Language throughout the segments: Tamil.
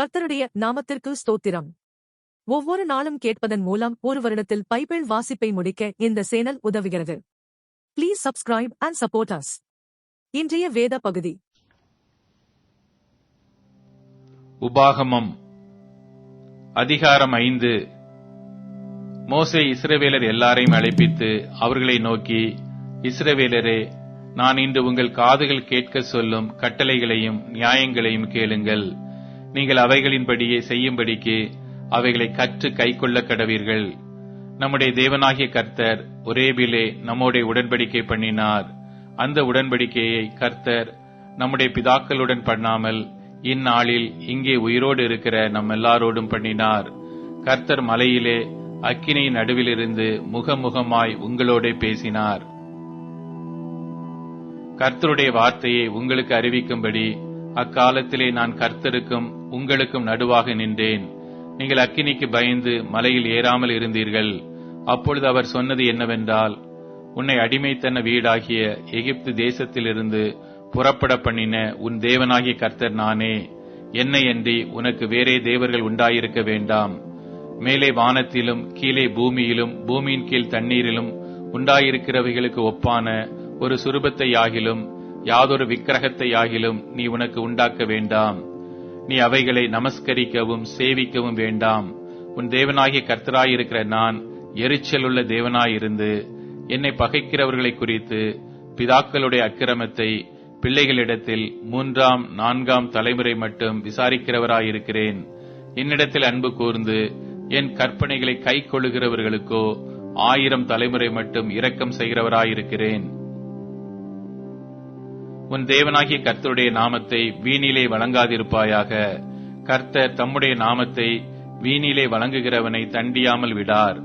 கர்த்தருடைய நாமத்திற்கு ஸ்தோத்திரம். ஒவ்வொரு நாளும் கேட்பதன் மூலம் ஒரு வருடத்தில் பைபிள் வாசிப்பை முடிக்க இந்த சேனல் உதவுகிறது. Please subscribe and support us இன்றைய வேத பகுதி. உபாகமம் அதிகாரம் ஐந்து. மோசே இஸ்ரவேலர் எல்லாரையும் அழைப்பித்து அவர்களை நோக்கி இஸ்ரவேலரே நான் இன்று உங்கள் காதுகள் கேட்க சொல்லும் கட்டளைகளையும் நியாயங்களையும் கேளுங்கள். நீங்கள் அவைகளின்படியே செய்யும்படிக்கு அவைகளை கற்று கைக்கொள்ள கடவீர்கள். நம்முடைய தேவனாகிய கர்த்தர் ஒரேபிலே நம்முடைய உடன்படிக்கை பண்ணினார். அந்த உடன்படிக்கையை கர்த்தர் நம்முடைய பிதாக்களுடன் பண்ணாமல் இந்நாளில் இங்கே உயிரோடு இருக்கிற நம் எல்லாரோடும் பண்ணினார். கர்த்தர் மலையிலே அக்கினியின் நடுவிலிருந்து முகமுகமாய் உங்களோட பேசினார். கர்த்தருடைய வார்த்தையை உங்களுக்கு அறிவிக்கும்படி அக்காலத்திலே நான் கர்த்தருக்கும் உங்களுக்கும் நடுவாக நின்றேன். நீங்கள் அக்கினிக்கு பயந்து மலையில் ஏறாமல் இருந்தீர்கள். அப்பொழுது அவர் சொன்னது என்னவென்றால் உன்னை அடிமைத்தன வீடாகிய எகிப்து தேசத்திலிருந்து புறப்பட பண்ணின உன் தேவனாகிய கர்த்தர் நானே. என்னை அன்றி உனக்கு வேறே தேவர்கள் உண்டாயிருக்க வேண்டாம். மேலே வானத்திலும் கீழே பூமியிலும் பூமியின் கீழ் தண்ணீரிலும் உண்டாயிருக்கிறவைகளுக்கு ஒப்பான ஒரு சுரூபத்தை ஆகிலும் யாதொரு விக்கிரகத்தை ஆகிலும் நீ உனக்கு உண்டாக்க வேண்டாம். நீ அவைகளை நமஸ்கரிக்கவும் சேவிக்கவும் வேண்டாம். உன் தேவனாகிய கர்த்தராயிருக்கிற நான் எரிச்சலுள்ள தேவனாயிருந்து என்னை பகைக்கிறவர்களை குறித்து பிதாக்களுடைய அக்கிரமத்தை பிள்ளைகளிடத்தில் மூன்றாம் நான்காம் தலைமுறை மட்டும் விசாரிக்கிறவராயிருக்கிறேன். என்னிடத்தில் அன்பு கூர்ந்து என் கற்பனைகளை கை கொள்ளுகிறவர்களுக்கோ ஆயிரம் தலைமுறை மட்டும் இரக்கம் செய்கிறவராயிருக்கிறேன். உன் தேவனாகிய கர்த்தருடைய நாமத்தை வீணிலே வழங்காதிருப்பாயாக. கர்த்தர் தம்முடைய நாமத்தை வீணிலே வழங்குகிறவனை தண்டியாமல் விடார்.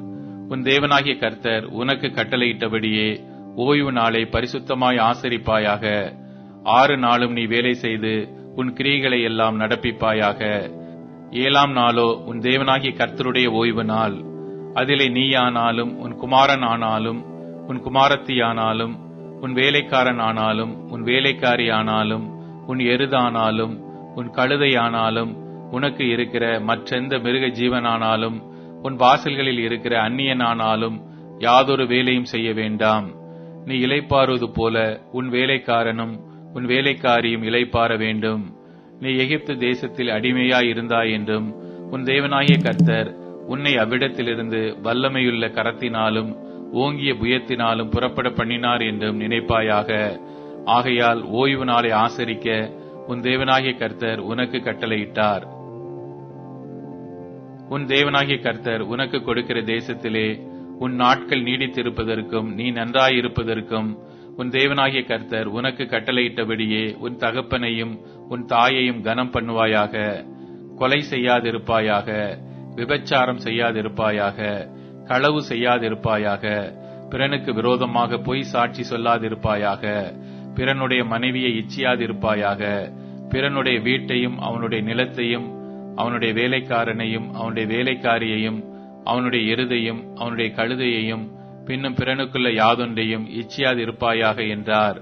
உன் தேவனாகிய கர்த்தர் உனக்கு கட்டளையிட்டபடியே ஓய்வு நாளை பரிசுத்தமாய் ஆசரிப்பாயாக. ஆறு நாளும் நீ வேலை செய்து உன் கிரியைகளை எல்லாம் நடப்பிப்பாயாக. ஏழாம் நாளோ உன் தேவனாகிய கர்த்தருடைய ஓய்வு நாள். அதிலே நீயானாலும் உன் குமாரன் ஆனாலும் உன் குமாரத்தியானாலும் உன் வேலைக்காரன் ஆனாலும் உன் வேலைக்காரி ஆனாலும் உன் எருதானாலும் உன் கழுதையானாலும் உனக்கு இருக்கிற மற்றெந்த மிருக ஜீவனானாலும் உன் வாசல்களில் இருக்கிற அந்நியனானாலும் யாதொரு வேலையும் செய்ய வேண்டாம். நீ இலைப்பாறுவது போல உன் வேலைக்காரனும் உன் வேலைக்காரியும் இலைப்பாற வேண்டும். நீ எகிப்து தேசத்தில் அடிமையாய் இருந்தாய் என்றும் உன் தேவனாகிய கர்த்தர் உன்னை அவ்விடத்திலிருந்து வல்லமையுள்ள கரத்தினாலும் ஓங்கிய புயத்தினாலும் புறப்பட பண்ணினார் என்றும் நினைப்பாயாக. ஆகையால் ஓய்வு நாளை ஆசரிக்க உன் தேவனாகிய கர்த்தர் உனக்கு கட்டளையிட்டார். உன் தேவனாகிய கர்த்தர் உனக்கு கொடுக்கிற தேசத்திலே உன் நாட்கள் நீடித்திருப்பதற்கும் நீ நன்றாயிருப்பதற்கும் உன் தேவனாகிய கர்த்தர் உனக்கு கட்டளையிட்டபடியே உன் தகப்பனையும் உன் தாயையும் கனம் பண்ணுவாயாக. கொலை செய்யாதிருப்பாயாக. விபச்சாரம் செய்யாதிருப்பாயாக. களவு செய்யாதிருப்பாயாக பிறனுக்கு விரோதமாக பொய் சாட்சி சொல்லாதிருப்பாயாக பிறனுடைய மனைவியை இச்சியாதிருப்பாயாக பிறனுடைய வீட்டையும் அவனுடைய நிலத்தையும் அவனுடைய வேலைக்காரனையும் அவனுடைய வேலைக்காரியையும் அவனுடைய எருதையும் அவனுடைய கழுதையையும் பின்னும் பிறனுக்குள்ள யாதொன்றையும் இச்சியாதிருப்பாயாக என்றார்.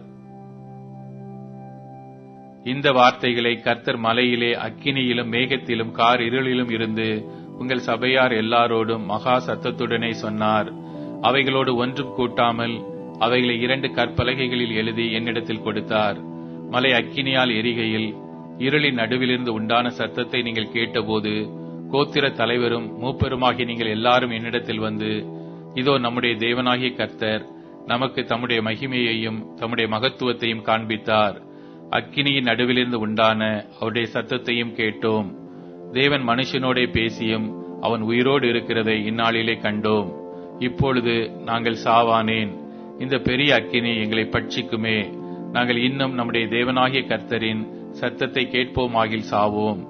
இந்த வார்த்தைகளை கர்த்தர் மலையிலே அக்கினியிலும் மேகத்திலும் கார் இருளிலும் இருந்து உங்கள் சபையார் எல்லாரோடும் மகா சத்தத்துடனே சொன்னார். அவைகளோடு ஒன்றும் கூட்டாமல் அவைகளை இரண்டு கற்பலகைகளில் எழுதி என்னிடத்தில் கொடுத்தார். மலை அக்கினியால் எரிகையில் இருளின் நடுவிலிருந்து உண்டான சத்தத்தை நீங்கள் கேட்டபோது கோத்திர தலைவரும் மூப்பெருமாகி நீங்கள் எல்லாரும் என்னிடத்தில் வந்து இதோ நம்முடைய தேவனாகிய கர்த்தர் நமக்கு தம்முடைய மகிமையையும் தம்முடைய மகத்துவத்தையும் காண்பித்தார். அக்கினியின் நடுவிலிருந்து உண்டான அவருடைய சத்தத்தையும் கேட்டோம். தேவன் மனுஷனோடே பேசியும் அவன் உயிரோடு இருக்கிறதை இந்நாளிலே கண்டோம். இப்பொழுது நாங்கள் சாவானேன். இந்த பெரிய அக்கினி எங்களை பட்சிக்குமே. நாங்கள் இன்னும் நம்முடைய தேவனாகிய கர்த்தரின் சத்தத்தை கேட்போமாகில் சாவோம்.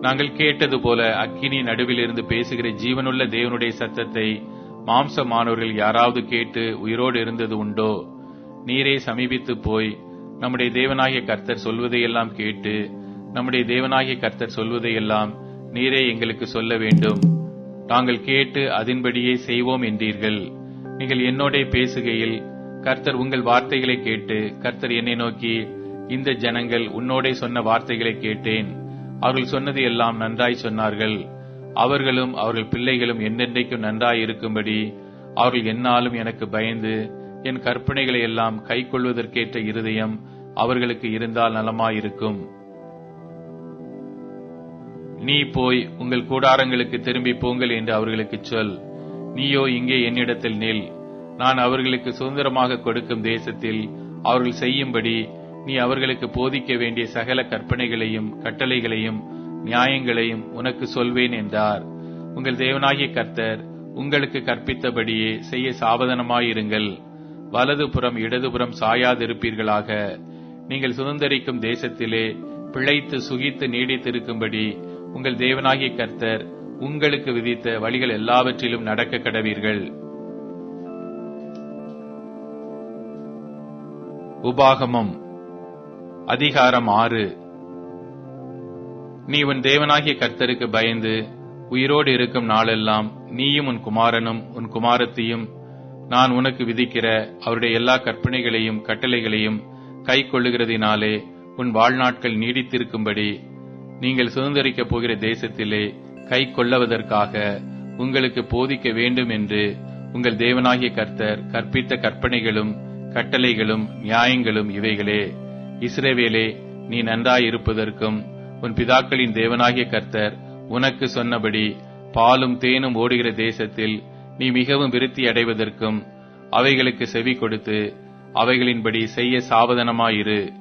நாங்கள் கேட்டது போல அக்கினி நடுவில் இருந்து பேசுகிற ஜீவனுள்ள தேவனுடைய சத்தத்தை மாம்சமானவர்கள் யாராவது கேட்டு உயிரோடு இருந்தது உண்டோ? நீரே சமீபித்து போய் நம்முடைய தேவனாகிய கர்த்தர் சொல்வதையெல்லாம் கேட்டு நம்முடைய தேவனாகிய கர்த்தர் சொல்வதையெல்லாம் நீரே எங்களுக்கு சொல்ல வேண்டும். நாங்கள் கேட்டு அதன்படியே செய்வோம் என்றீர்கள். நீங்கள் என்னோடே பேசுகையில் கர்த்தர் உங்கள் வார்த்தைகளை கேட்டு கர்த்தர் என்னை நோக்கி இந்த ஜனங்கள் உன்னோடே சொன்ன வார்த்தைகளை கேட்டேன். அவர்கள் சொன்னது எல்லாம் நன்றாய் சொன்னார்கள். அவர்களும் அவர்கள் பிள்ளைகளும் என்னென்றைக்கும் நன்றாய் இருக்கும்படி அவர்கள் என்னாலும் எனக்கு பயந்து என் கற்பனைகளை எல்லாம் கைக்கொள்வதற்கேற்ற இருதயம் அவர்களுக்கு இருந்தால் நலமாயிருக்கும். நீ போய் உங்கள் கூடாரங்களுக்கு திரும்பி போங்கள் என்று அவர்களுக்கு சொல். நீயோ இங்கே என்னிடத்தில் நில். நான் அவர்களுக்கு சுதந்திரமாக கொடுக்கும் தேசத்தில் அவர்கள் செய்யும்படி நீ அவர்களுக்கு போதிக்க வேண்டிய சகல கற்பனைகளையும் கட்டளைகளையும் நியாயங்களையும் உனக்கு சொல்வேன் என்றார். உங்கள் தேவனாகிய கர்த்தர் உங்களுக்கு கற்பித்தபடியே செய்ய சாவதானமாயிருங்கள். வலதுபுறம் இடதுபுறம் சாயாதிருப்பீர்களாக. நீங்கள் சுதந்திரிக்கும் தேசத்திலே பிழைத்து சுகித்து நீடித்திருக்கும்படி உங்கள் தேவனாகிய கர்த்தர் உங்களுக்கு விதித்த வழிகள் எல்லாவற்றிலும் நடக்க கடவீர்கள். உபாகமம் அதிகாரம் ஆறு. நீ உன் தேவனாகிய கர்த்தருக்கு பயந்து உயிரோடு இருக்கும் நாளெல்லாம் நீயும் உன் குமாரனும் உன் குமாரத்தையும் நான் உனக்கு விதிக்கிற அவருடைய எல்லா கற்பனைகளையும் கட்டளைகளையும் கை கொள்ளுகிறதினாலே உன் வாழ்நாட்கள் நீடித்திருக்கும்படி நீங்கள் சுதந்திரிக்கப் போகிற தேசத்திலே கை கொள்ளவதற்காக உங்களுக்கு போதிக்க வேண்டும் என்று உங்கள் தேவனாகிய கர்த்தர் கற்பித்த கற்பனைகளும் கட்டளைகளும் நியாயங்களும் இவைகளே. இஸ்ரேவேலே நீ நன்றாயிருப்பதற்கும் உன் பிதாக்களின் தேவனாகிய கர்த்தர் உனக்கு சொன்னபடி பாலும் தேனும் ஓடுகிற தேசத்தில் நீ மிகவும் விருத்தி அடைவதற்கும் அவைகளுக்கு செவி கொடுத்து அவைகளின்படி செய்ய சாவதானமாயிரு.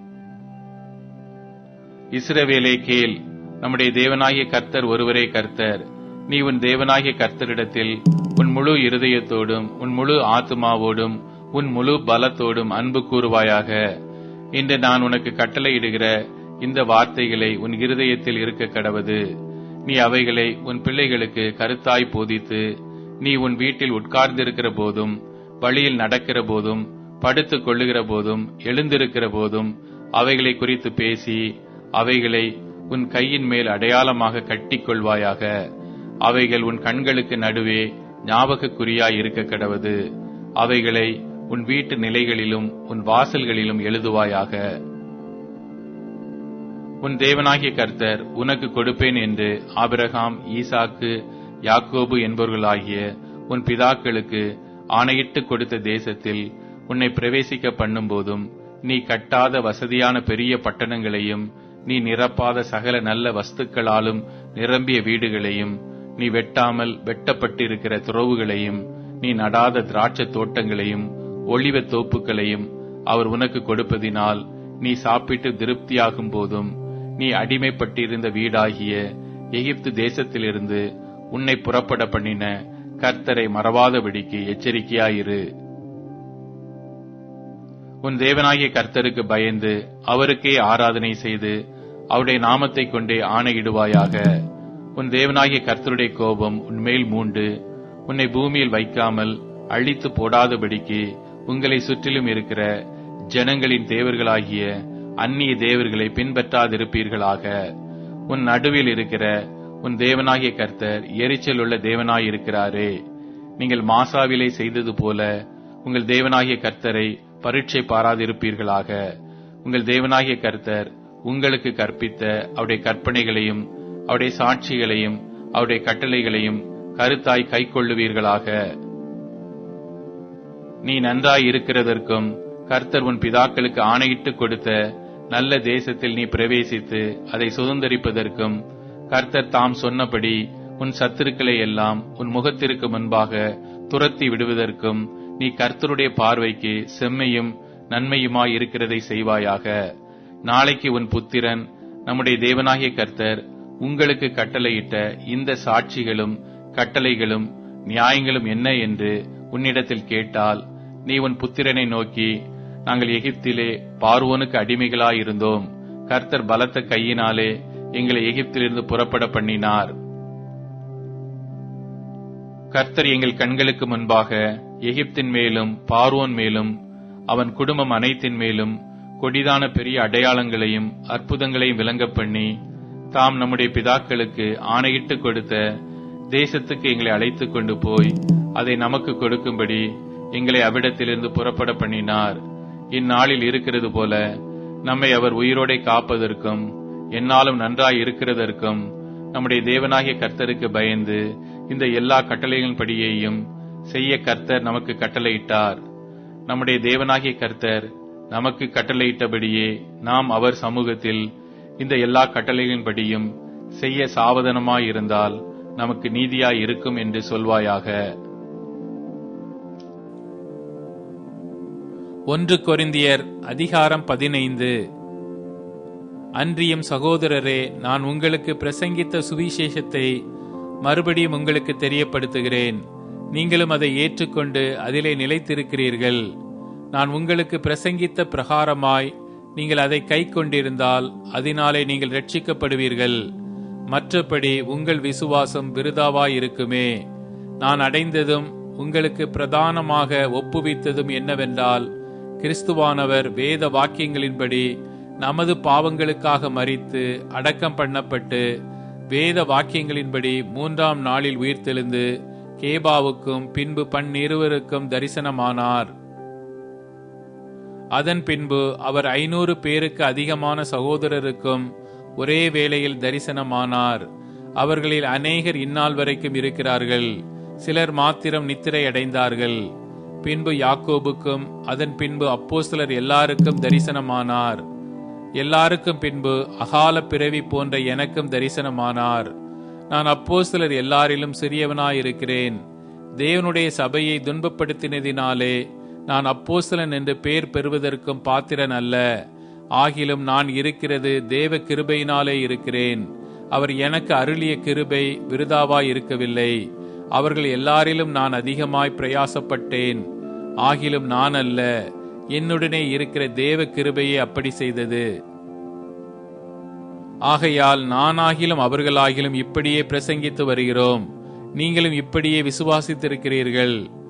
இஸ்ரவேலே கேள் நம்முடைய தேவனாகிய கர்த்தர் ஒருவரே கர்த்தர். நீ உன் தேவனாகிய கர்த்தரிடத்தில் உன் முழு இருதயத்தோடும் உன் முழு ஆத்மாவோடும் உன் முழு பலத்தோடும் அன்பு கூறுவாயாக. இன்று நான் உனக்கு கட்டளையிடுகிற இந்த வார்த்தைகளை உன் இருதயத்தில் இருக்க கடவது. நீ அவைகளை உன் பிள்ளைகளுக்கு கருத்தாய் போதித்து நீ உன் வீட்டில் உட்கார்ந்திருக்கிற போதும் வழியில் நடக்கிற போதும் படுத்துக் கொள்ளுகிற போதும் எழுந்திருக்கிற போதும் அவைகளை குறித்து பேசி அவைகளை உன் கையின் மேல் அடையாளமாக கட்டிக் கொள்வாயாக அவைகள் உன் கண்களுக்கு நடுவே ஞாபகக்குறியாய் இருக்க கடவது. அவைகளை உன் வீட்டு நிலைகளிலும் உன் வாசல்களிலும் எழுதுவாயாக. உன் தேவனாகிய கர்த்தர் உனக்கு கொடுப்பேன் என்று ஆபிரகாம் ஈசாக்கு யாக்கோபு என்பவர்களாகிய உன் பிதாக்களுக்கு ஆணையிட்டு கொடுத்த தேசத்தில் உன்னை பிரவேசிக்க பண்ணும்போதும் நீ கட்டாத வசதியான பெரிய பட்டணங்களையும் நீ நிரப்பாத சகல நல்ல வஸ்துக்களாலும் நிரம்பிய வீடுகளையும் நீ வெட்டாமல் வெட்டப்பட்டிருக்கிற துறவுகளையும் நீ நடாத திராட்சை தோட்டங்களையும் ஒளிவ தோப்புகளையும் அவர் உனக்கு கொடுப்பதினால் நீ சாப்பிட்டு திருப்தியாகும் போதும் நீ அடிமைப்பட்டிருந்த வீடாகிய எகிப்து தேசத்திலிருந்து உன்னை புறப்பட பண்ணின கர்த்தரை மறவாதபடிக்கு எச்சரிக்கையாயிரு. உன் தேவனாகிய கர்த்தருக்கு பயந்து அவருக்கே ஆராதனை செய்து அவருடைய நாமத்தை கொண்டே ஆணையிடுவாயாக. உன் தேவனாகிய கர்த்தருடைய கோபம் உன்மேல் மூண்டு. உன்னை பூமியில் வைக்காமல் அழித்து போடாதபடிக்கு உங்களை சுற்றிலும் இருக்கிற ஜனங்களின் தேவர்களாகிய அந்நிய தேவர்களை பின்பற்றாதிருப்பீர்களாக. உன் நடுவில் இருக்கிற உன் தேவனாகிய கர்த்தர் எரிச்சல் உள்ள தேவனாயிருக்கிறாரே. நீங்கள் மாசாவிலே செய்தது போல உங்கள் தேவனாகிய கர்த்தரை பரீட்சை பாராதிருப்பீர்களாக. உங்கள் தேவனாகிய கர்த்தர் உங்களுக்கு கற்பித்த அவருடைய கற்பனைகளையும் அவருடைய சாட்சிகளையும் அவருடைய கட்டளைகளையும் கருத்தாய் கைக்கொள்ளுவீர்களாக நீ நன்றாய் இருக்கிறதற்கும் கர்த்தர் உன் பிதாக்களுக்கு ஆணையிட்டு கொடுத்த நல்ல தேசத்தில் நீ பிரவேசித்து அதை சுதந்திரிப்பதற்கும் கர்த்தர் தாம் சொன்னபடி உன் சத்துருக்களை எல்லாம் உன் முகத்திற்கு முன்பாக துரத்தி விடுவதற்கும் நீ கர்த்தருடைய பார்வைக்கு செம்மையும் நன்மையுமாய் இருக்கிறதை செய்வாயாக. நாளைக்கு உன் புத்திரன் நம்முடைய தேவனாகிய கர்த்தர் உங்களுக்கு கட்டளையிட்ட இந்த சாட்சிகளும் கட்டளைகளும் நியாயங்களும் என்ன என்று உன்னிடத்தில் கேட்டால் நீ உன் புத்திரனை நோக்கி நாங்கள் எகிப்திலே பார்வோனுக்கு அடிமைகளாயிருந்தோம். கர்த்தர் பலத்த கையினாலே எங்களை எகிப்திலிருந்து புறப்பட பண்ணினார். கர்த்தர் எங்கள் கண்களுக்கு முன்பாக எகிப்தின் மேலும் பார்வோன் மேலும் அவன் குடும்பம் அனைத்தின் மேலும் கொடிதான பெரிய அடையாளங்களையும் அற்புதங்களையும் விளங்க பண்ணி தாம் நம்முடைய பிதாக்களுக்கு ஆணையிட்டு கொடுத்த தேசத்துக்கு எங்களை அழைத்துக் கொண்டு போய் அதை நமக்கு கொடுக்கும்படி எங்களை அவ்விடத்திலிருந்து புறப்பட பண்ணினார். இந்நாளில் இருக்கிறது போல நம்மை அவர் உயிரோடை காப்பதற்கும் என்னாலும் நன்றாய் இருக்கிறதற்கும் நம்முடைய தேவனாகிய கர்த்தருக்கு பயந்து இந்த எல்லா கட்டளைகளின்படியையும் செய்ய கர்த்தர் நமக்கு கட்டளையிட்டார். நம்முடைய தேவனாகிய கர்த்தர் நமக்கு கட்டளையிட்டபடியே நாம் அவர் சமூகத்தில் இந்த எல்லா கட்டளைகளின்படியும் செய்ய சாவதானமாயிருந்தால் நமக்கு நீதியாய் இருக்கும் என்று சொல்வாயாக. ஒன்று கொரிந்தியர் அதிகாரம் பதினைந்து. அன்றியும் சகோதரரே நான் உங்களுக்கு பிரசங்கித்த சுவிசேஷத்தை மறுபடியும் உங்களுக்கு தெரியப்படுத்துகிறேன். நீங்களும் அதை ஏற்றுக்கொண்டு அதிலே நிலைத்திருக்கிறீர்கள். நான் உங்களுக்கு பிரசங்கித்த பிரகாரமாய் நீங்கள் அதை கை கொண்டிருந்தால் அதனாலே நீங்கள் ரட்சிக்கப்படுவீர்கள் மற்றபடி உங்கள் விசுவாசம் விருதாவாயிருக்குமே. நான் அடைந்ததும் உங்களுக்கு பிரதானமாக ஒப்புவித்ததும் என்னவென்றால் கிறிஸ்துவானவர் வேத வாக்கியங்களின்படி நமது பாவங்களுக்காக மறித்து அடக்கம் பண்ணப்பட்டு வேத வாக்கியங்களின்படி மூன்றாம் நாளில் உயிர்த்தெழுந்து கேபாவுக்கும் பின்பு பன்னிருவருக்கும் தரிசனமானார். அதன் பின்பு அவர் ஐநூறு பேருக்கு அதிகமான சகோதரருக்கும் ஒரே வேளையில் தரிசனமானார். அவர்களில் அநேகர் இந்நாள் வரைக்கும் இருக்கிறார்கள். சிலர் மாத்திரம் நித்திரை அடைந்தார்கள் பின்பு யாக்கோபுக்கும் அதன் பின்பு அப்போஸ்தலர் எல்லாருக்கும் தரிசனமானார். எல்லாருக்கும் பின்பு அகால பிறவி போன்ற எனக்கும் தரிசனமானார். நான் அப்போஸ்தலர் எல்லாரிலும் சிறியவனாயிருக்கிறேன். தேவனுடைய சபையை துன்பப்படுத்தினதினாலே நான் அப்போஸ்தலன் என்று பெயர் பெறுவதற்கும் பாத்திரன் அல்ல. ஆகிலும் நான் இருக்கிறது தேவ கிருபையினாலே இருக்கிறேன். அவர் எனக்கு அருளிய கிருபை விருதாவாய் இருக்கவில்லை. அவர்கள் எல்லாரிலும் நான் அதிகமாய் பிரயாசப்பட்டேன். ஆகிலும் நான் அல்ல என்னுடனே இருக்கிற தேவ கிருபையே அப்படி செய்தது. ஆகையால் நானாகிலும் அவர்களாகிலும் இப்படியே பிரசங்கித்து வருகிறோம். நீங்களும் இப்படியே விசுவாசித்திருக்கிறீர்கள்.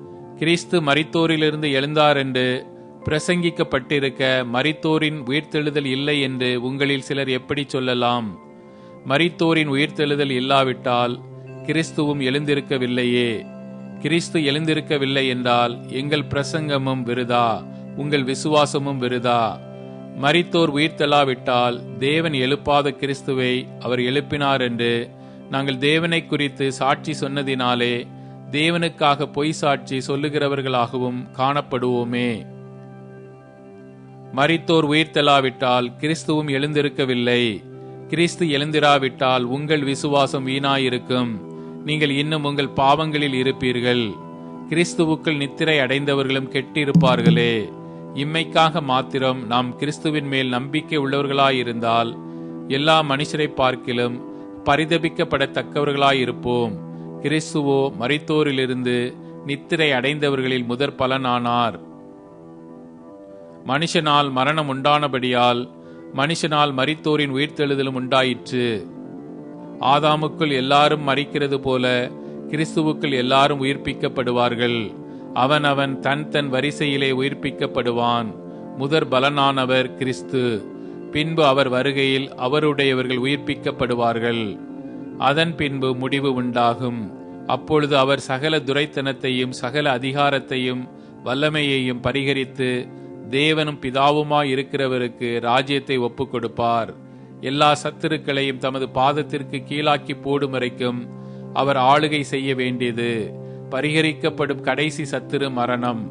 கிறிஸ்து மரித்தோரிலிருந்து எழுந்தார் என்று பிரசங்கிக்கப்பட்டிருக்க மரித்தோரின் உயிர்த்தெழுதல் இல்லை என்று உங்களில் சிலர் எப்படி சொல்லலாம்? மரித்தோரின் உயிர்த்தெழுதல் இல்லாவிட்டால் கிறிஸ்துவும் எழுந்திருக்கவில்லையே. கிறிஸ்து எழுந்திருக்கவில்லை என்றால் எங்கள் பிரசங்கமும் விருதா? உங்கள் விசுவாசமும் விருதா? மரித்தோர் உயிர்த்தெழாவிட்டால் தேவன் எழுப்பாத கிறிஸ்துவை அவர் எழுப்பினார் என்று நாங்கள் தேவனை குறித்து சாட்சி சொன்னதினாலே தேவனுக்காக பொய் சாட்சி சொல்லுகிறவர்களாகவும் காணப்படுவோமே. மறித்தோர் உயிர்த்தெல்லாவிட்டால் கிறிஸ்துவும் எழுந்திருக்கவில்லை. கிறிஸ்து எழுந்திராவிட்டால் உங்கள் விசுவாசம் வீணாயிருக்கும். நீங்கள் இன்னும் உங்கள் பாவங்களில் இருப்பீர்கள். கிறிஸ்துவுக்குள் நித்திரை அடைந்தவர்களும் கெட்டிருப்பார்களே. இம்மைக்காக மாத்திரம் நாம் கிறிஸ்துவின் மேல் நம்பிக்கை உள்ளவர்களாயிருந்தால் எல்லா மனுஷரை பார்க்கிலும் பரிதபிக்கப்படத்தக்கவர்களாயிருப்போம். கிறிஸ்துவோ மறித்தோரிலிருந்து நித்திரை அடைந்தவர்களில் முதற் பலனானார். மனுஷனால் மரணம் உண்டானபடியால் மனுஷனால் மறித்தோரின் உயிர்த்தெழுதலும் உண்டாயிற்று. ஆதாமுக்குள் எல்லாரும் மறிக்கிறது போல கிறிஸ்துவுக்குள் எல்லாரும் உயிர்ப்பிக்கப்படுவார்கள். அவன் அவன் தன் தன் வரிசையிலே உயிர்ப்பிக்கப்படுவான். முதற் பலனானவர் கிறிஸ்து. பின்பு அவர் வருகையில் அவருடையவர்கள் உயிர்ப்பிக்கப்படுவார்கள். அதன் பின்பு முடிவு உண்டாகும். அப்பொழுது அவர் சகல துரைத்தனத்தையும் சகல அதிகாரத்தையும் வல்லமையையும் பரிகரித்து தேவனும் பிதாவுமாய் இருக்கிறவருக்கு ராஜ்யத்தை ஒப்புக் கொடுப்பார் எல்லா சத்துருக்களையும் தமது பாதத்திற்கு கீழாக்கி போடும் வரைக்கும் அவர் ஆளுகை செய்ய வேண்டியது. பரிகரிக்கப்படும் கடைசி சத்துரு மரணம்.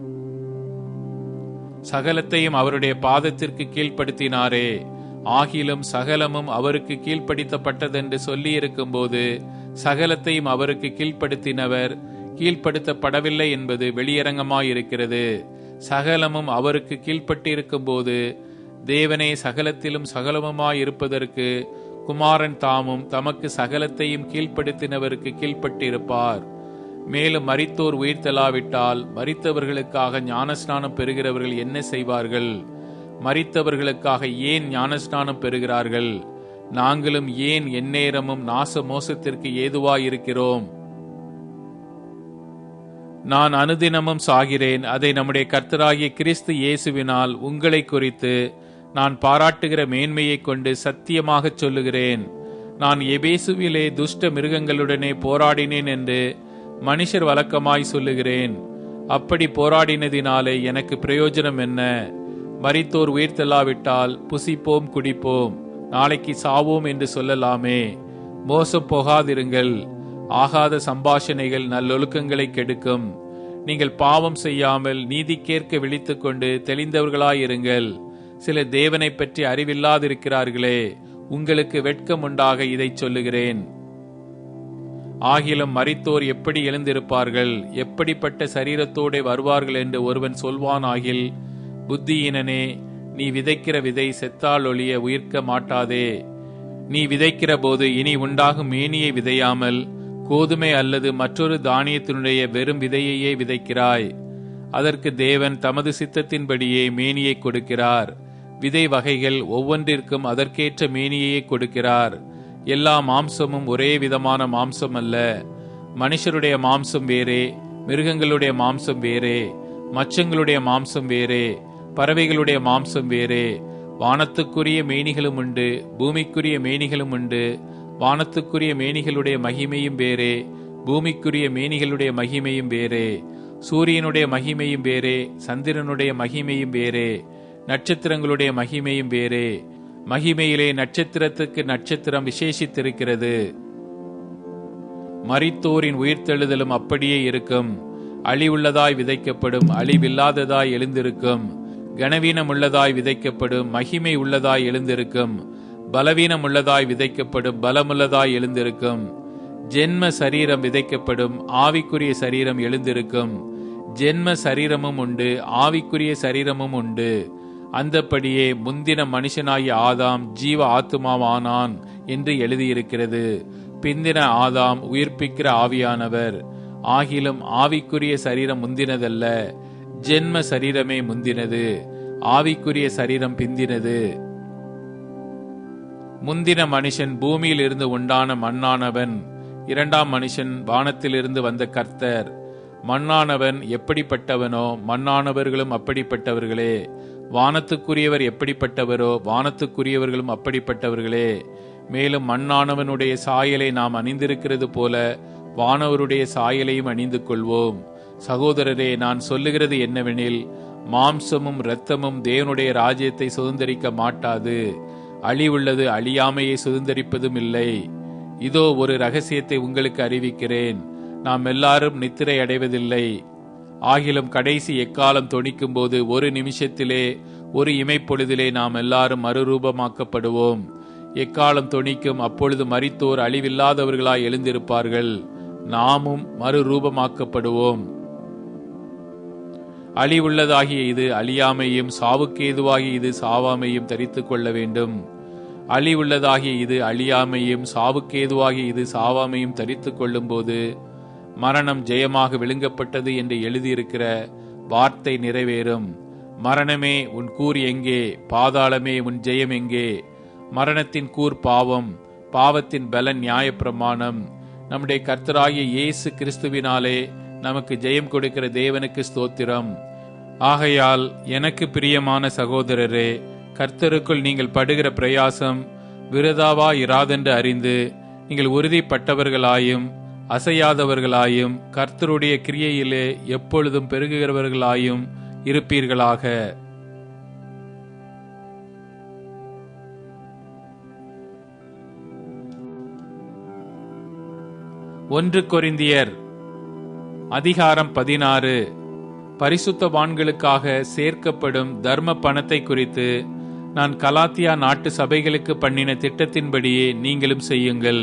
சகலத்தையும் அவருடைய பாதத்திற்கு கீழ்ப்படுத்தினாரே. ஆகிலும் சகலமும் அவருக்கு கீழ்ப்படுத்தப்பட்டதென்று சொல்லியிருக்கும் போது சகலத்தையும் அவருக்கு கீழ்ப்படுத்தினவர் கீழ்ப்படுத்தப்படவில்லை என்பது வெளியரங்கமாயிருக்கிறது. சகலமும் அவருக்கு கீழ்ப்பட்டிருக்கும் போது தேவனே சகலத்திலும் சகலமுமாயிருப்பதற்கு குமாரன் தாமும் தமக்கு சகலத்தையும் கீழ்ப்படுத்தினவருக்கு கீழ்ப்பட்டிருப்பார். மேலும் மரித்தோர் உயிர்த்தெழாவிட்டால் மறித்தவர்களுக்காக ஞானஸ்நானம் பெறுகிறவர்கள் என்ன செய்வார்கள்? மறித்தவர்களுக்காக ஏன் ஞானஸ்நானம் பெறுகிறார்கள்? நாங்களும் ஏன் எந்நேரமும் நாச மோசத்திற்கு ஏதுவாயிருக்கிறோம்? நான் அனுதினமும் சாகிறேன். அதை நம்முடைய கர்த்தராகிய கிறிஸ்து இயேசுவினால் உங்களை குறித்து நான் பாராட்டுகிற மேன்மையை கொண்டு சத்தியமாகச் சொல்லுகிறேன். நான் எபேசுவிலே துஷ்ட மிருகங்களுடனே போராடினேன் என்று மனுஷர் வழக்கமாய் சொல்லுகிறேன். அப்படி போராடினதினாலே எனக்கு பிரயோஜனம் என்ன? மறித்தோர் உயிர்த்தெல்லாவிட்டால் புசிப்போம் குடிப்போம். நாளைக்கு சாவோம் என்று சொல்லலாமே. மோசம் போகாதிருங்கள். ஆகாத சம்பாஷணைகள் நல்லொழுக்கங்களை கெடுக்கும். நீங்கள் பாவம் செய்யாமல் நீதிக்கேற்க விழித்துக் கொண்டு தெளிந்தவர்களாயிருங்கள். சில தேவனை பற்றி அறிவில்லாதிருக்கிறார்களே. உங்களுக்கு வெட்கம் உண்டாக இதைச் சொல்லுகிறேன். ஆகிலும் மறித்தோர் எப்படி எழுந்திருப்பார்கள்? எப்படிப்பட்ட சரீரத்தோடே வருவார்கள் என்று ஒருவன் சொல்வான் ஆகில் புத்தியினனே நீ விதைக்கிற விதை செத்தால் ஒழிய உயிர்க்க மாட்டாதே. நீ விதைக்கிற போது இனி உண்டாகும் மேனியை விதையாமல் கோதுமை அல்லது மற்றொரு தானியத்தினுடைய வெறும் விதையையே விதைக்கிறாய். அதற்கு தேவன் தமது சித்தத்தின்படியே மேனியை கொடுக்கிறார். விதை வகைகள் ஒவ்வொன்றிற்கும் அதற்கேற்ற மேனியையே கொடுக்கிறார். எல்லா மாம்சமும் ஒரே விதமான மாம்சம் அல்ல. மனுஷருடைய மாம்சம் வேறே மிருகங்களுடைய மாம்சம் வேறே மச்சங்களுடைய மாம்சம் வேறே. பறவைகளுடைய மாம்சம் வேறே. வானத்துக்குரிய மேனிகளும் உண்டு பூமிக்குரிய மேனிகளும் உண்டு வானத்துக்குரிய மேனிகளுடைய மகிமையும் வேறே பூமிக்குரிய மேனிகளுடைய மகிமையும் வேறே. சூரியனுடைய மகிமையும் வேறே சந்திரனுடைய மகிமையும் வேறே நட்சத்திரங்களுடைய மகிமையும் வேறே. மகிமையிலே நட்சத்திரத்துக்கு நட்சத்திரம் விசேஷித்திருக்கிறது. மரித்தோரின் உயிர்த்தெழுதலும் அப்படியே இருக்கும். அழிவுள்ளதாய் விதைக்கப்படும் அழிவில்லாததாய் எழுந்திருக்கும். கனவீனம் உள்ளதாய் விதைக்கப்படும் மகிமை உள்ளதாய் எழுந்திருக்கும் பலவீனம் உள்ளதாய் விதைக்கப்படும் பலமுள்ளதாய் எழுந்திருக்கும். ஜென்ம சரீரம் விதைக்கப்படும் ஆவிக்குரிய சரீரம் எழுந்திருக்கும். ஜென்ம சரீரமும் உண்டு ஆவிக்குரிய சரீரமும் உண்டு. அந்தப்படியே முந்தின மனுஷனாகிய ஆதாம் ஜீவ ஆத்துமாவானான் என்று எழுதியிருக்கிறது. பிந்தின ஆதாம் உயிர்ப்பிக்கிற ஆவியானவர். ஆகிலும் ஆவிக்குரிய சரீரம் முந்தினதல்ல. ஜென்ம சரீரமே முந்தினது ஆவிக்குரிய சரீரம் பிந்தினது. முந்தின மனுஷன் பூமியில் இருந்து உண்டான மண்ணானவன் இரண்டாம் மனுஷன் வானத்திலிருந்து வந்த கர்த்தர். மண்ணானவன் எப்படிப்பட்டவனோ மண்ணானவர்களும் அப்படிப்பட்டவர்களே. வானத்துக்குரியவர் எப்படிப்பட்டவரோ வானத்துக்குரியவர்களும் அப்படிப்பட்டவர்களே. மேலும் மண்ணானவனுடைய சாயலை நாம் அணிந்திருக்கிறது போல வானவருடைய சாயலையும் அணிந்து கொள்வோம். சகோதரரே நான் சொல்லுகிறது என்னவெனில் மாம்சமும் இரத்தமும் தேவனுடைய ராஜ்யத்தை சுதந்திரிக்க மாட்டாது. அழிவுள்ளது அழியாமையை சுதந்திரிப்பதும் இல்லை. இதோ ஒரு ரகசியத்தை உங்களுக்கு அறிவிக்கிறேன். நாம் எல்லாரும் நித்திரை அடைவதில்லை. ஆகிலும் கடைசி எக்காலம் தொனிக்கும் போது ஒரு நிமிஷத்திலே ஒரு இமைப்பொழுதிலே நாம் எல்லாரும் மறுரூபமாக்கப்படுவோம். எக்காலம் தொனிக்கும் அப்பொழுது மறித்தோர் அழிவில்லாதவர்களாய் எழுந்திருப்பார்கள். நாமும் மறுரூபமாக்கப்படுவோம். அழிவுள்ளதாகிய இது அழியாமையும் சாவுக்கேதுவாகிய இது சாவாமையும் தரித்து கொள்ள வேண்டும். அழிவுள்ளதாகிய இது அழியாமையும் சாவுக்கேதுவாகிய இது சாவாமையும் தரித்துக் கொள்ளும்போது மரணம் ஜெயமாக விழுங்கப்பட்டது என்று எழுதியிருக்கிற வார்த்தை நிறைவேறும். மரணமே உன் கூர் எங்கே? பாதாளமே உன் ஜெயம் எங்கே? மரணத்தின் கூர் பாவம் பாவத்தின் பலன் நியாயப்பிரமாணம். நம்முடைய கர்த்தராகிய இயேசு கிறிஸ்துவினாலே நமக்கு ஜெயம் கொடுக்கிற தேவனுக்கு ஸ்தோத்திரம். ஆகையால் எனக்கு பிரியமான சகோதரரே கர்த்தருக்குள் நீங்கள் படுகிற பிரயாசம் விரதாவா இராதென்று அறிந்து நீங்கள் உறுதிப்பட்டவர்களாயும் அசையாதவர்களாயும் கர்த்தருடைய கிரியையிலே எப்பொழுதும் பெருகுகிறவர்களாயும் இருப்பீர்களாக. ஒன்று கொரிந்தியர் அதிகாரம் பதினாறு. பரிசுத்தவான்களுக்காக சேர்க்கப்படும் தர்ம பணத்தை குறித்து நான் கலாத்தியா நாட்டு சபைகளுக்கு பண்ணின திட்டத்தின்படியே நீங்களும் செய்யுங்கள்.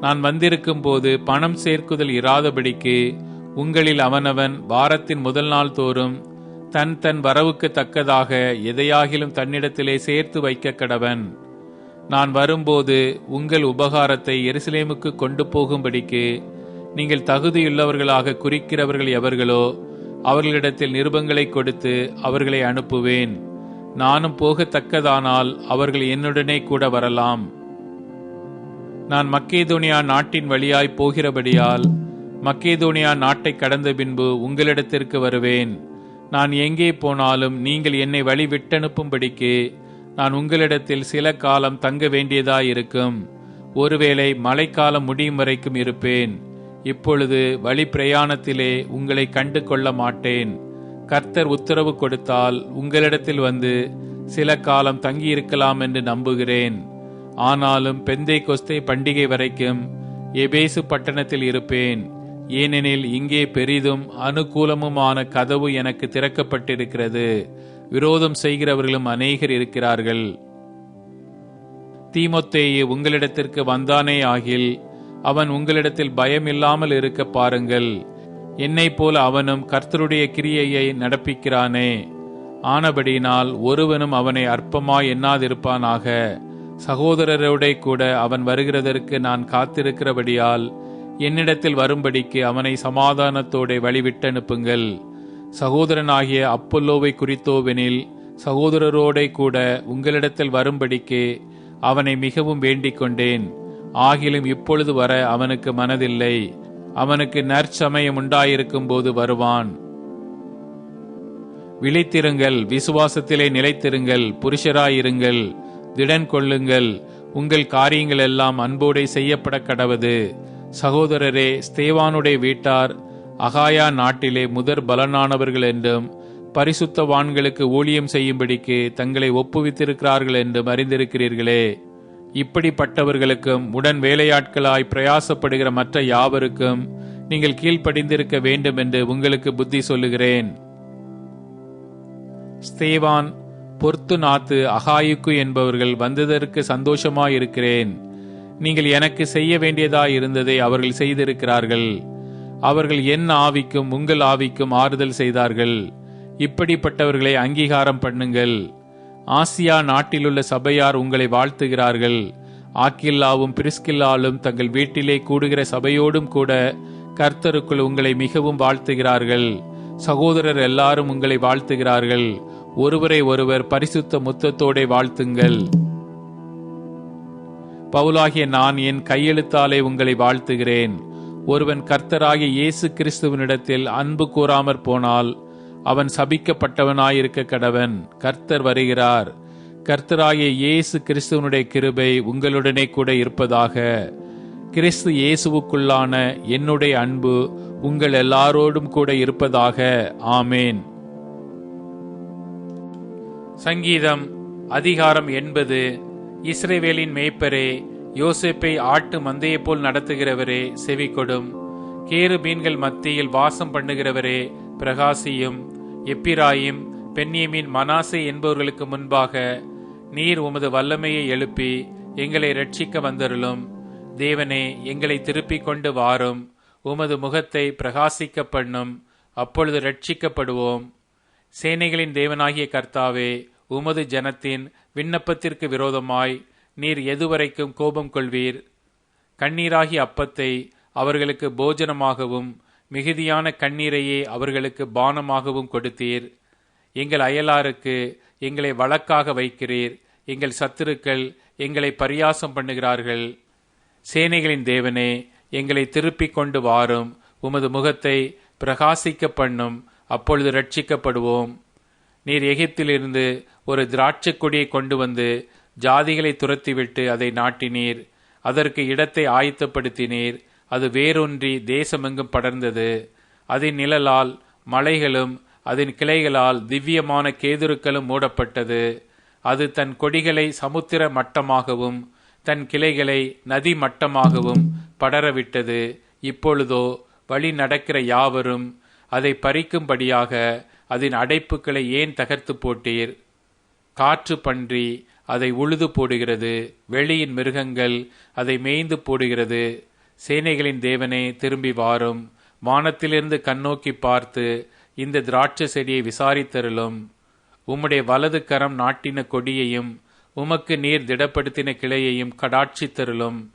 நான் வந்திருக்கும் போது பணம் சேர்க்குதல் இராதபடிக்கு உங்களில் அவனவன் வாரத்தின் முதல் நாள் தோறும் தன் தன் வரவுக்கு தக்கதாக எதையாகிலும் தன்னிடத்திலே சேர்த்து வைக்க கடவன். நான் வரும்போது உங்கள் உபகாரத்தை எருசலேமுக்கு கொண்டு போகும்படிக்கு நீங்கள் தகுதியுள்ளவர்களாக குறிக்கிறவர்கள் எவர்களோ அவர்களிடத்தில் நிருபங்களை கொடுத்து அவர்களை அனுப்புவேன். நானும் போகத்தக்கதானால் அவர்கள் என்னுடனே கூட வரலாம். நான் மக்கேதோனியா நாட்டின் வழியாய் போகிறபடியால் மக்கேதோனியா நாட்டை கடந்த பின்பு உங்களிடத்திற்கு வருவேன். நான் எங்கே போனாலும் நீங்கள் என்னை வழி விட்டனுப்பும்படிக்கு நான் உங்களிடத்தில் சில காலம் தங்க வேண்டியதாயிருக்கும். ஒருவேளை மழைக்காலம் முடியும் வரைக்கும் இருப்பேன். இப்பொழுது வழி பிரயாணத்திலே உங்களை கண்டு கொள்ள மாட்டேன். கர்த்தர் உத்தரவு கொடுத்தால் உங்களிடத்தில் வந்து சில காலம் தங்கியிருக்கலாம் என்று நம்புகிறேன். ஆனாலும் பெந்தை கொஸ்தை பண்டிகை வரைக்கும் எபேசு பட்டணத்தில் இருப்பேன். ஏனெனில் இங்கே பெரிதும் அனுகூலமுமான கதவு எனக்கு திறக்கப்பட்டிருக்கிறது. விரோதம் செய்கிறவர்களும் அநேகர் இருக்கிறார்கள். தீமொத்தேயே உங்களிடத்திற்கு வந்தானே ஆகில் அவன் உங்களிடத்தில் பயமில்லாமல் இருக்க பாருங்கள். என்னை போல அவனும் கர்த்தருடைய கிரியையை நடப்பிக்கிறானே. ஆனபடியினால் ஒருவனும் அவனை அற்பமாய் எண்ணாதிருப்பானாக. சகோதரரோட கூட அவன் வருகிறதற்கு நான் காத்திருக்கிறபடியால் என்னிடத்தில் வரும்படிக்கு அவனை சமாதானத்தோட வழிவிட்டனுப்புங்கள். சகோதரனாகிய அப்பல்லோவை குறித்தோவெனில் சகோதரரோட கூட உங்களிடத்தில் வரும்படிக்கு அவனை மிகவும் வேண்டிக் கொண்டேன் ஆகிலும் இப்பொழுது வர அவனுக்கு மனதில்லை. அவனுக்கு நற்சமயம் உண்டாயிருக்கும் போது வருவான். விழித்திருங்கள் விசுவாசத்திலே நிலைத்திருங்கள் புருஷராயிருங்கள் திடன் கொள்ளுங்கள் உங்கள் காரியங்கள் எல்லாம் அன்போடே செய்யப்பட கடவது. சகோதரரே ஸ்தேவானுடைய வீட்டார் அகாயா நாட்டிலே முதற் பலனானவர்கள் என்றும் பரிசுத்தவான்களுக்கு ஊழியம் செய்யும்படிக்கு தங்களை ஒப்புவித்திருக்கிறார்கள் என்றும் அறிந்திருக்கிறீர்களே. இப்படிப்பட்டவர்களுக்கும் உடன் வேலையாட்களாய் பிரயாசப்படுகிற மற்ற யாவருக்கும் நீங்கள் கீழ்ப்படிந்திருக்க வேண்டும் என்று உங்களுக்கு புத்தி சொல்லுகிறேன். ஸ்தேவான் பொர்த்து நாத்து அகாயுக்கு என்பவர்கள் வந்ததற்கு சந்தோஷமாயிருக்கிறேன். நீங்கள் எனக்கு செய்ய வேண்டியதாய் இருந்ததை அவர்கள் செய்திருக்கிறார்கள். அவர்கள் என் ஆவிக்கும் உங்கள் ஆவிக்கும் ஆறுதல் செய்தார்கள். இப்படிப்பட்டவர்களை அங்கீகாரம் பண்ணுங்கள். ஆசியா நாட்டிலுள்ள சபையார் உங்களை வாழ்த்துகிறார்கள். ஆக்கில்லாவும் பிரிஸ்கில்லாலும் தங்கள் வீட்டிலே கூடுகிற சபையோடும் கூட கர்த்தருக்குள் உங்களை மிகவும் வாழ்த்துகிறார்கள். சகோதரர் எல்லாரும் உங்களை வாழ்த்துகிறார்கள். ஒருவரை ஒருவர் பரிசுத்த முத்தத்தோடே வாழ்த்துங்கள். பவுலாகிய நான் என் கையெழுத்தாலே உங்களை வாழ்த்துகிறேன். ஒருவன் கர்த்தராகிய இயேசு கிறிஸ்துவனிடத்தில் அன்பு கூறாமற் போனால் அவன் சபிக்கப்பட்டவனாயிருக்க கடவன். கர்த்தர் வருகிறார். கர்த்தராகிய இயேசு கிறிஸ்துவனுடைய கிருபை உங்களுடனே கூட இருப்பதாக. கிறிஸ்து இயேசுவுக்குள்ளான என்னுடைய அன்பு உங்கள் எல்லாரோடும் கூட இருப்பதாக. ஆமேன். சங்கீதம் அதிகாரம் எண்பது. இஸ்ரேவேலின் மேய்ப்பரே யோசேப்பை ஆட்டு மந்தையைப் போல் நடத்துகிறவரே செவி கொடும் கேறு மீன்கள் மத்தியில் வாசம் பண்ணுகிறவரே பிரகாசியும் எப்பிராயிம் பெண்ணியமின் மனாசே என்பவர்களுக்கு முன்பாக நீர் உமது வல்லமையை எழுப்பி எங்களை ரட்சிக்க வந்தருளும். தேவனே எங்களை திருப்பிக் கொண்டு வாரும். உமது முகத்தை பிரகாசிக்க பண்ணும். அப்பொழுது ரட்சிக்கப்படுவோம் சேனைகளின் தேவனாகிய கர்த்தாவே உமது ஜனத்தின் விண்ணப்பத்திற்கு விரோதமாய் நீர் எதுவரைக்கும் கோபம் கொள்வீர். கண்ணீராகிய அப்பத்தை அவர்களுக்கு போஜனமாகவும் மிகுதியான கண்ணீரையே அவர்களுக்கு பானமாகவும் கொடுத்தீர். எங்கள் அயலாருக்கு எங்களை வழக்காக வைக்கிறீர். எங்கள் சத்துருக்கள் எங்களை பரியாசம் பண்ணுகிறார்கள். சேனைகளின் தேவனே எங்களை திருப்பிக் கொண்டு வாரும். உமது முகத்தை பிரகாசிக்க பண்ணும். அப்பொழுது ரட்சிக்கப்படுவோம் நீர் எகிப்திலிருந்து ஒரு திராட்சைக்கொடியை கொண்டு வந்து ஜாதிகளை துரத்திவிட்டு அதை நாட்டினீர். அதற்கு இடத்தை ஆயத்தப்படுத்தினீர். அது வேரூன்றி தேசமெங்கும் படர்ந்தது. அதன் நிழலால் மலைகளும் அதன் கிளைகளால் திவ்யமான கேதுருக்களும் மூடப்பட்டது. அது தன் கொடிகளை சமுத்திர மட்டமாகவும் தன் கிளைகளை நதி மட்டமாகவும் படரவிட்டது. இப்பொழுதோ வழி நடக்கிற யாவரும் அதை பறிக்கும்படியாக அதன் அடைப்புகளை ஏன் தகர்த்து போட்டீர்? காற்று பன்றி அதை உழுது போடுகிறது. வெளியின் மிருகங்கள் அதை மேய்ந்து போடுகிறது. சேனைகளின் தேவனே திரும்பி வாரும். வானத்திலிருந்து கண்ணோக்கி பார்த்து இந்த திராட்சை செடியை விசாரித்தருளும். உம்முடைய வலது கரம் நாட்டின கொடியையும் உமக்கு நீர் திடப்படுத்தின கிளையையும் கடாட்சித்தருளும்.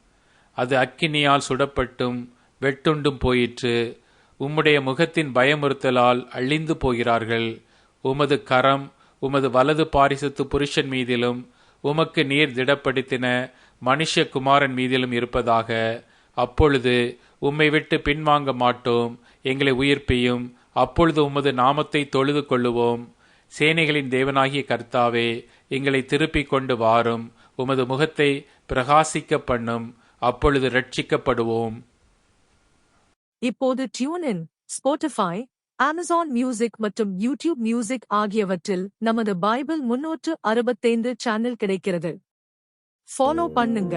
அது அக்கினியால் சுடப்பட்டும் வெட்டுண்டும் போயிற்று. உம்முடைய முகத்தின் பயமுறுத்தலால் அழிந்து போகிறார்கள். உமது கரம் உமது வலது பாரிசத்து புருஷன் மீதிலும் உமக்கு நீர் திடப்படுத்தின மனுஷகுமாரன் மீதிலும் இருப்பதாக அப்பொழுது உம்மை விட்டு பின்வாங்க மாட்டோம் எங்களை உயிர்ப்பியும். அப்பொழுது உமது நாமத்தை தொழுது கொள்ளுவோம். சேனைகளின் தேவனாகிய கர்த்தாவே எங்களை திருப்பிக் கொண்டு வாரும். உமது முகத்தை பிரகாசிக்க பண்ணும் அப்பொழுது ரட்சிக்கப்படுவோம் இப்போது டியூனின் ஸ்போட்டிஃபை அமேசான் மியூசிக் மற்றும் யூடியூப் மியூசிக் ஆகியவற்றில் நமது பைபிள் முன்னூற்று அறுபத்தைந்து சேனல் கிடைக்கிறது. ஃபாலோ பண்ணுங்க.